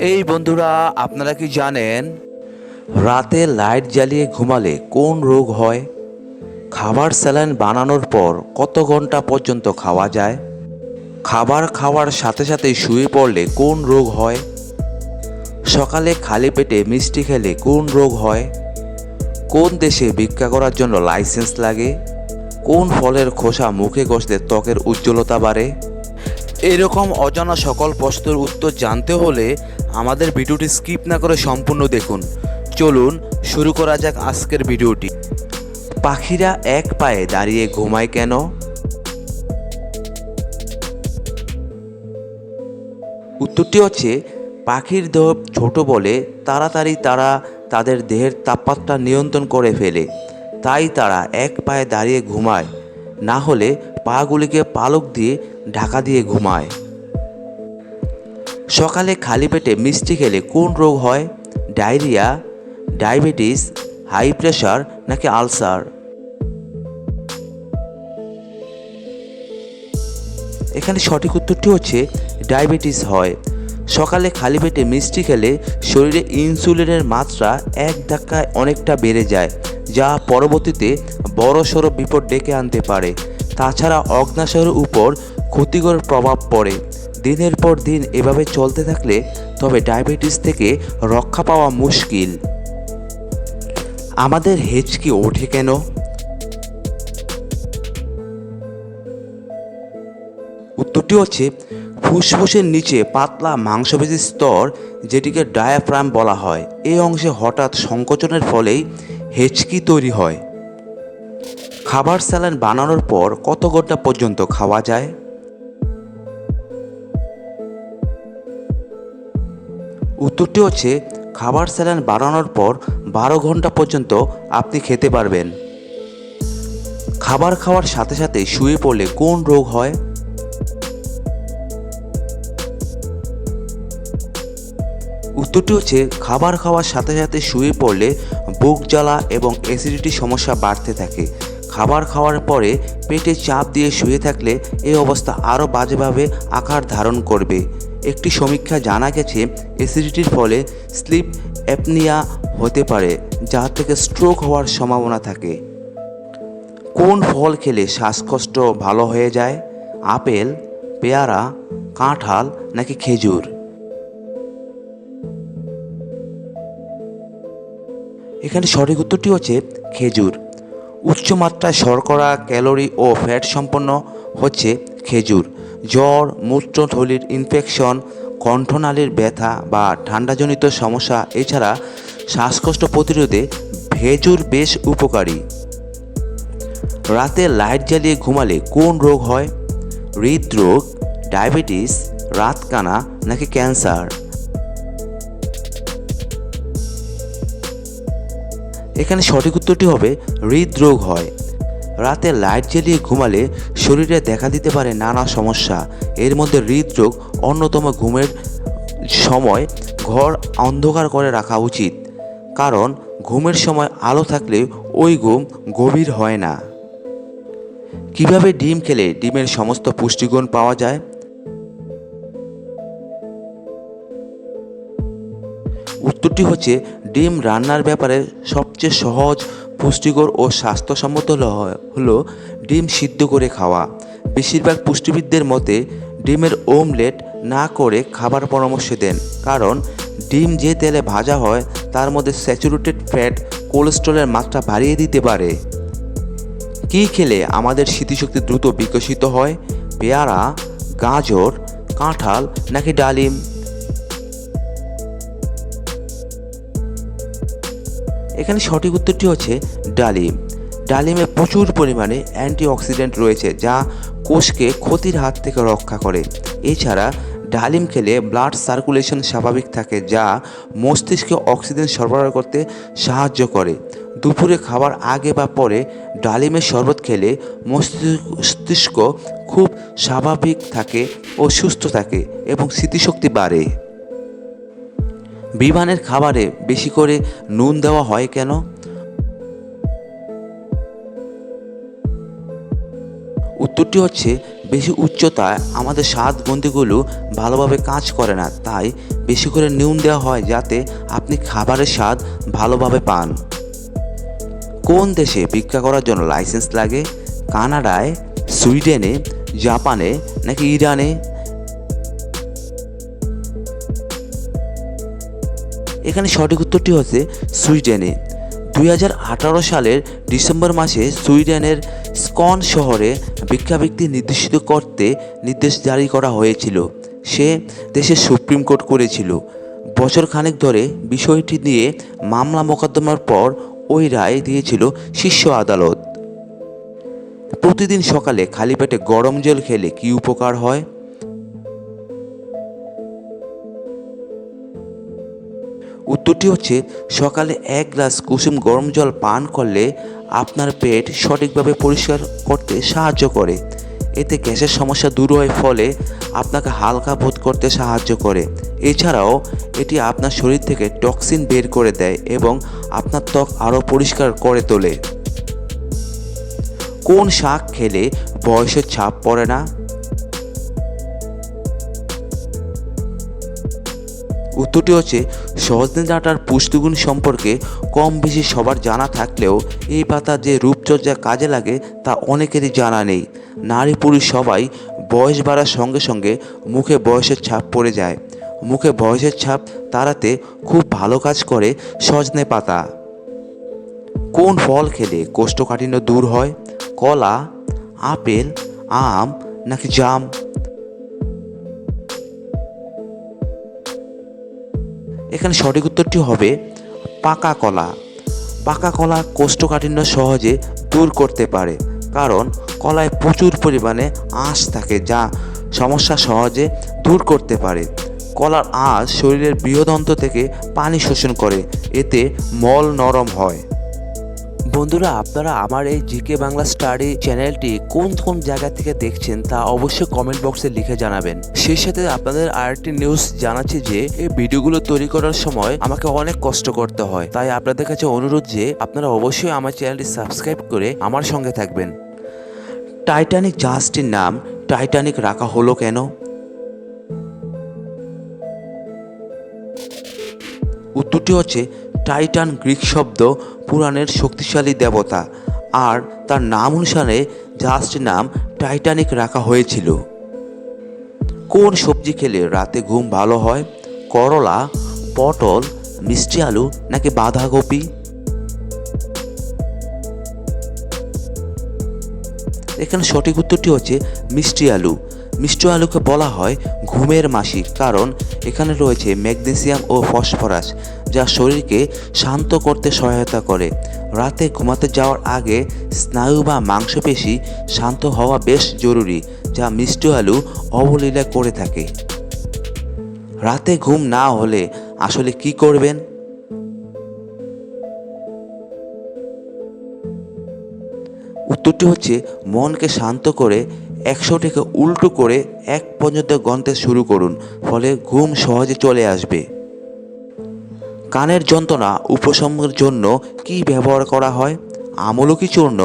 এই বন্ধুরা, আপনারা কি জানেন রাতে লাইট জ্বালিয়ে ঘুমালে কোন রোগ হয়? খাবার স্যালাইন বানানোর পর কত ঘণ্টা পর্যন্ত খাওয়া যায়? খাবার খাওয়ার সাথে সাথে শুয়ে পড়লে কোন রোগ হয়? সকালে খালি পেটে মিষ্টি খেলে কোন রোগ হয়? কোন দেশে ভিক্ষা করার জন্য লাইসেন্স লাগে? কোন ফলের খোসা মুখে ঘষলে ত্বকের উজ্জ্বলতা বাড়ে? এরকম অজানা সকল প্রশ্নের উত্তর জানতে হলে আমাদের ভিডিওটি স্কিপ না করে সম্পূর্ণ দেখুন। চলুন, শুরু করা যাক আজকের ভিডিওটি। পাখিরা এক পায়ে দাঁড়িয়ে ঘুমায় কেন? উত্তরটি হচ্ছে, পাখির দেহ ছোট বলে তাড়াতাড়ি তারা তাদের দেহের তাপমাত্রা নিয়ন্ত্রণ করে ফেলে। তাই তারা এক পায়ে দাঁড়িয়ে ঘুমায়। না হলে পাগুলিকে পালক দিয়ে ঢাকা দিয়ে ঘুমায়। সকালে খালি পেটে মিষ্টি খেলে কোন রোগ হয়? ডায়রিয়া, ডায়াবেটিস, হাই প্রেশার নাকি আলসার? এখানে সঠিক উত্তরটি হচ্ছে ডায়াবেটিস হয়। সকালে খালি পেটে মিষ্টি খেলে শরীরে ইনসুলিনের মাত্রা এক ধাক্কায় অনেকটা বেড়ে যায়, যা পরবর্তীতে বড় সড়ো বিপদ ডেকে আনতে পারে। তাছাড়া অগ্নাশয়ের উপর ক্ষতিকর প্রভাব পড়ে। দিনের পর দিন এভাবে চলতে থাকলে তবে ডায়াবেটিস থেকে রক্ষা পাওয়া মুশকিল। আমাদের হেঁচকি ওঠে কেন? উত্তরটি হচ্ছে, ফুসফুসের নিচে পাতলা মাংসপেশির স্তর, যেটিকে ডায়াফ্রাম বলা হয়। এই অংশে হঠাৎ সংকোচনের ফলেই হেঁচকি তৈরি হয়। খাবার স্যালাইন বানানোর পর কত ঘণ্টা পর্যন্ত খাওয়া যায়? উত্তরটি হচ্ছে, খাবার স্যালাইন বানানোর পর বারো ঘণ্টা পর্যন্ত আপনি খেতে পারবেন। খাবার খাওয়ার সাথে সাথে শুয়ে পড়লে কোন রোগ হয়? উত্তরটি হচ্ছে, খাবার খাওয়ার সাথে সাথে শুয়ে পড়লে বুক জ্বালা এবং অ্যাসিডিটি সমস্যা বাড়তে থাকে। খাবার খাওয়ার পরে পেটে চাপ দিয়ে শুয়ে থাকলে এই অবস্থা আরও বাজেভাবে আকার ধারণ করবে। একটি সমীক্ষা জানা গেছে অ্যাসিডিটির ফলে স্লিপ অ্যাপনিয়া হতে পারে, যা থেকে স্ট্রোক হওয়ার সম্ভাবনা থাকে। কোন ফল খেলে শ্বাসকষ্ট ভালো হয়ে যায়? আপেল, পেয়ারা, কাঁঠাল নাকি খেজুর? এখানে সঠিক উত্তরটি হচ্ছে খেজুর। উচ্চমাত্রায় শর্করা, ক্যালোরি ও ফ্যাট সম্পন্ন হচ্ছে খেজুর। জ্বর, মূত্রথলির ইনফেকশন কণ্ঠনালীর ব্যথা বা ঠান্ডাজনিত সমস্যা, এছাড়া শ্বাসকষ্ট প্রতিরোধে ভেজুর বেশ উপকারী। রাতে লাইট জ্বালিয়ে ঘুমালে কোন রোগ হয়? হৃদরোগ, ডায়াবেটিস, রাতকানা নাকি ক্যান্সার? এখানে সঠিক উত্তরটি হবে হৃদরোগ হয়। রাতে লাইট জ্বালিয়ে ঘুমালে শরীরে দেখা দিতে পারে নানা সমস্যা। এর মধ্যে হৃদরোগ অন্যতম ঘুমের সময় ঘর অন্ধকার করে রাখা উচিত। কারণ ঘুমের সময় আলো থাকলে ওই ঘুম গভীর হয় না। কীভাবে ডিম খেলে ডিমের সমস্ত পুষ্টিগুণ পাওয়া যায়? উত্তরটি হচ্ছে, ডিম রান্নার ব্যাপারে সবচেয়ে সহজ পুষ্টিকর ও স্বাস্থ্যসম্মত হলো ডিম সিদ্ধ করে খাওয়া। বেশিরভাগ পুষ্টিবিদদের মতে, ডিমের ওমলেট না করে খাবার পরামর্শ দেন, কারণ ডিম যে তেলে ভাজা হয়, তার মধ্যে স্যাচুরেটেড ফ্যাট কোলেস্ট্রলের মাত্রা বাড়িয়ে দিতে পারে। কী খেলে আমাদের স্মৃতিশক্তি দ্রুত বিকশিত হয়? পেয়ারা, গাজর, কাঁঠাল নাকি ডালিম? এখানে সঠিক উত্তরটি হচ্ছে ডালিম। ডালিমে প্রচুর পরিমাণে অ্যান্টিঅক্সিডেন্ট রয়েছে যা কোষকে ক্ষতির হাত থেকে রক্ষা করে। এছাড়া ডালিম খেলে ব্লাড সার্কুলেশন স্বাভাবিক থাকে যা মস্তিষ্কে অক্সিজেন সরবরাহ করতে সাহায্য করে। দুপুরে খাবার আগে বা পরে ডালিমের শরবত খেলে মস্তিষ্ক খুব স্বাভাবিক থাকে ও সুস্থ থাকে এবং স্মৃতিশক্তি বাড়ে। বিমানের খাবারে বেশি করে নুন দেওয়া হয় কেন? উত্তরটি হচ্ছে, বেশি উচ্চতায় আমাদের স্বাদ গ্রন্থিগুলো ভালোভাবে কাজ করে না, তাই বেশি করে নুন দেওয়া হয় যাতে আপনি খাবারের স্বাদ ভালোভাবে পান। কোন দেশে ভিক্ষা করার জন্য লাইসেন্স লাগে? কানাডায়, সুইডেনে, জাপানে নাকি ইরানে? এখানে সঠিক উত্তরটি হচ্ছে সুইডেনে। দুই হাজার আঠারো সালের ডিসেম্বর মাসে সুইডেনের স্কন শহরে ভিক্ষাবৃত্তি নির্দেশিত করতে নির্দেশ জারি করা হয়েছিল। সে দেশের সুপ্রিম কোর্ট করেছিল। বছর খানেক ধরে বিষয়টি নিয়ে মামলা মোকদ্দমার পর ওই রায় দিয়েছিল শীর্ষ আদালত। প্রতিদিন সকালে খালি পেটে গরম জল খেলে কি উপকার হয়? উত্তরটি হচ্ছে, সকালে এক গ্লাস কুসুম গরম জল পান করলে আপনার পেট সঠিকভাবে পরিষ্কার করতে সাহায্য করে। এতে গ্যাসের সমস্যা দূর হয় ফলে আপনাকে হালকা বোধ করতে সাহায্য করে। এছাড়াও, এটি আপনার শরীর থেকে টক্সিন বের করে দেয় এবং আপনার ত্বক আরও পরিষ্কার করে তোলে। কোন শাক খেলে বয়সের ছাপ পড়ে না? উত্তরটি হচ্ছে সজনে ডাঁটার পুষ্টিগুণ সম্পর্কে কম বেশি সবার জানা থাকলেও এই পাতা যে রূপচর্যা কাজে লাগে তা অনেকেরই জানা নেই। নারী পুরুষ সবাই বয়স বাড়ার সঙ্গে সঙ্গে মুখে বয়সের ছাপ পড়ে যায়। মুখে বয়সের ছাপ তাড়াতে খুব ভালো কাজ করে সজনে পাতা। কোন ফল খেলে কোষ্ঠকাঠিন্য দূর হয়? কলা, আপেল, আম নাকি জাম? এখানে সঠিক উত্তরটি হবে পাকা কলা। পাকা কলা কোষ্ঠকাঠিন্য সহজে দূর করতে পারে, কারণ কলায় প্রচুর পরিমাণে আঁশ থাকে যা সমস্যা সহজে দূর করতে পারে। কলার আঁশ শরীরের বৃহদন্ত থেকে পানি শোষণ করে, এতে মল নরম হয়। বন্ধুরা, আপনারা আমার এই জিকে বাংলা স্টাডি চ্যানেলটি কোন কোন জায়গা থেকে দেখছেন তা অবশ্যই কমেন্ট বক্সে লিখে জানাবেন। সেই সাথে আপনাদের আরেকটি নিউজ জানাচ্ছি যে, এই ভিডিওগুলো তৈরি করার সময় আমাকে অনেক কষ্ট করতে হয়। তাই আপনাদের কাছে অনুরোধ যে, আপনারা অবশ্যই আমার চ্যানেলটি সাবস্ক্রাইব করে আমার সঙ্গে থাকবেন। টাইটানিক জাহাজটির নাম টাইটানিক রাখা হলো কেন? উত্তরটি হচ্ছে টাইটান গ্রিক শব্দ পুরাণের শক্তিশালী দেবতা, আর তার নাম অনুসারে জাহাজটির নাম টাইটানিক রাখা হয়েছিল। কোন সবজি খেলে রাতে ঘুম ভালো হয়? করলা, পটল, মিষ্টি আলু, নাকি বাঁধাকপি? এখানে সঠিক উত্তরটি হচ্ছে মিষ্টি আলু। মিষ্টি আলুকে বলা হয় ঘুমের মাসি, কারণ এখানে রয়েছে ম্যাগনেসিয়াম ও ফসফরাস। যা শরীরকে শান্ত করতে সহায়তা করে। রাতে ঘুমাতে যাওয়ার আগে স্নায়ু বা মাংসপেশি শান্ত হওয়া বেশ জরুরি, যা মিষ্টি আলু অবলীলা করে থাকে। রাতে ঘুম না হলে আসলে কি করবেন? উত্তরটি হচ্ছে, মনকে শান্ত করে একশোটিকে উল্টো করে এক পর্যন্ত গন্তে শুরু করুন, ফলে ঘুম সহজে চলে আসবে। কানের যন্ত্রণা উপশমের জন্য কি ব্যবহার করা হয়? আমলকি চূর্ণ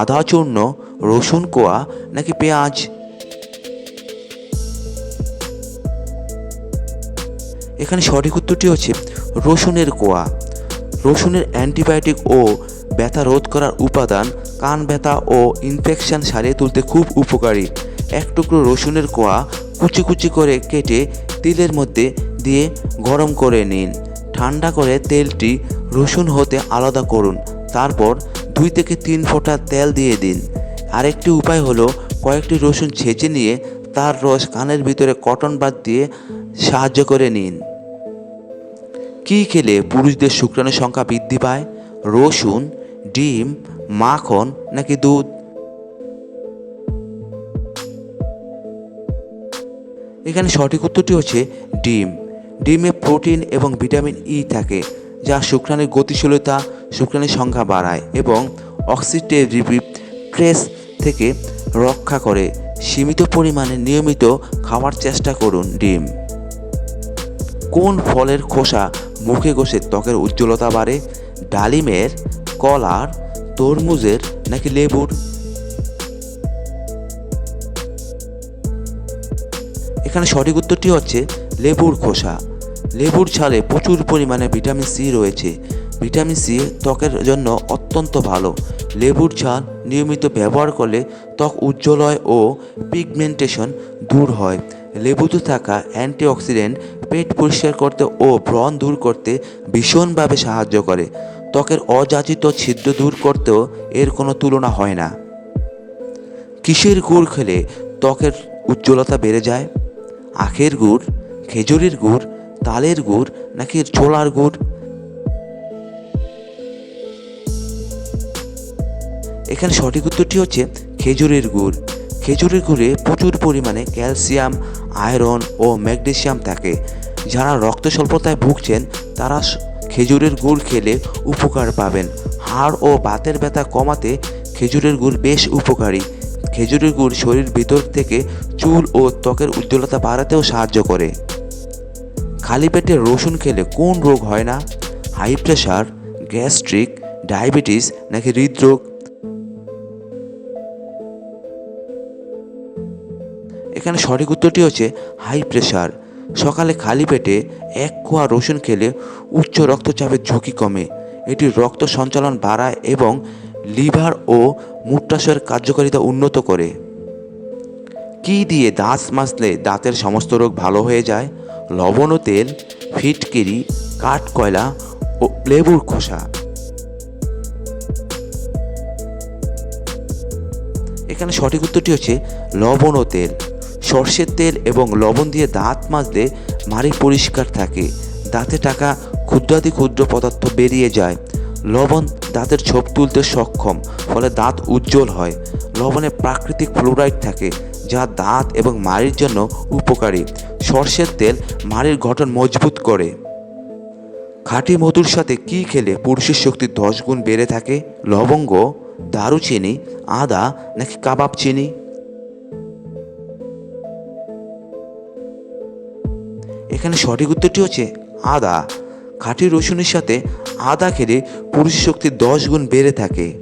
আদা চূর্ণ, রসুন কোয়া নাকি পেঁয়াজ? এখানে সঠিক উত্তরটি হচ্ছে রসুনের কোয়া। রসুনের অ্যান্টিবায়োটিক ও ব্যথা রোধ করার উপাদান কান ব্যথা ও ইনফেকশন সারিয়ে তুলতে খুব উপকারী। এক টুকরো রসুনের কোয়া কুচি কুচি করে কেটে তিলের মধ্যে দিয়ে গরম করে নিন। ঠান্ডা করে তেলটি রসুন হতে আলাদা করুন। তারপর দুই থেকে তিন ফোঁটা তেল দিয়ে দিন। আরেকটি উপায় হলো কয়েকটি রসুন ছেঁচে নিয়ে তার রস কানের ভিতরে কটন বাদ দিয়ে সাহায্য করে নিন। কী খেলে পুরুষদের শুক্রাণু সংখ্যা বৃদ্ধি পায়? রসুন, ডিম, মাখন নাকি দুধ? এখানে সঠিক উত্তরটি হচ্ছে ডিম। ডিমে প্রোটিন এবং ভিটামিন ই থাকে, যা শুক্রাণুর গতিশীলতা, শুক্রাণুর সংখ্যা বাড়ায় এবং অক্সিডেটিভ স্ট্রেস থেকে রক্ষা করে। সীমিত পরিমাণে নিয়মিত খাওয়ার চেষ্টা করুন ডিম। কোন ফলের খোসা মুখে ঘষে ত্বকের উজ্জ্বলতা বাড়ে? ডালিমের, কলার, তরমুজের নাকি লেবুর? এখানে সঠিক উত্তরটি হচ্ছে লেবুর খোসা। লেবুর ছালে প্রচুর পরিমাণে ভিটামিন সি রয়েছে। ভিটামিন সি ত্বকের জন্য অত্যন্ত ভালো। লেবুর ছাল নিয়মিত ব্যবহার করলে ত্বক উজ্জ্বল হয় ও পিগমেন্টেশন দূর হয়। লেবুতে থাকা অ্যান্টিঅক্সিডেন্ট পেট পরিষ্কার করতে ও ব্রণ দূর করতে ভীষণভাবে সাহায্য করে। ত্বকের অযাচিত ছিদ্র দূর করতেও এর কোনো তুলনা হয় না। কিসের গুড় খেলে ত্বকের উজ্জ্বলতা বেড়ে যায়? আখের গুড়, খেজুরের গুড় তালের গুড় নাকি ছোলার গুড়? এখানে সঠিক উত্তরটি হচ্ছে খেজুরের গুড়। খেজুরের গুড়ে প্রচুর পরিমাণে ক্যালসিয়াম, আয়রন ও ম্যাগনেসিয়াম থাকে। যারা রক্ত স্বল্পতায় ভুগছেন, তারা খেজুরের গুড় খেলে উপকার পাবেন। হাড় ও বাতের ব্যথা কমাতে খেজুরের গুড় বেশ উপকারী। খেজুরের গুড় শরীর ভিতর থেকে চুল ও ত্বকের উজ্জ্বলতা বাড়াতেও সাহায্য করে। খালি পেটে রসুন খেলে কোন রোগ হয় না? হাই প্রেশার গ্যাস্ট্রিক, ডায়াবেটিস নাকি হৃদরোগ? এখানে সঠিক উত্তরটি হচ্ছে হাই প্রেশার সকালে খালি পেটে এক কোয়া রসুন খেলে উচ্চ রক্তচাপের ঝুঁকি কমে। এটি রক্ত সঞ্চালন বাড়ায় এবং লিভার ও মূত্রাশয়ের কার্যকারিতা উন্নত করে। কি দিয়ে দাঁত মাজলে দাঁতের সমস্ত রোগ ভালো হয়ে যায়? লবণ ও তেল, ফিটকিরি কাঠ কয়লা ও লেবুর খোসা। এখানে সঠিক উত্তরটি হচ্ছে লবণ ও তেল। সর্ষের তেল এবং লবণ দিয়ে দাঁত মাজলে মাড়ি পরিষ্কার থাকে। দাঁতে টাকা ক্ষুদ্রাতি ক্ষুদ্র পদার্থ বেরিয়ে যায়। লবণ দাঁতের ছোপ তুলতে সক্ষম, ফলে দাঁত উজ্জ্বল হয়। লবণে প্রাকৃতিক ফ্লোরাইড থাকে, যা দাঁত এবং মাড়ির জন্য উপকারী। সর্ষের তেল মাড়ির গঠন মজবুত করে। খাঁটি মধুর সাথে কি খেলে পুরুষের শক্তি দশ গুণ বেড়ে থাকে? লবঙ্গ, দারুচিনি, আদা, নাকি কাবাব চিনি? এখানে সঠিক উত্তরটি হচ্ছে আদা। খাঁটি রসুনের সাথে আদা খেলে পুরুষের শক্তি দশ গুণ বেড়ে থাকে।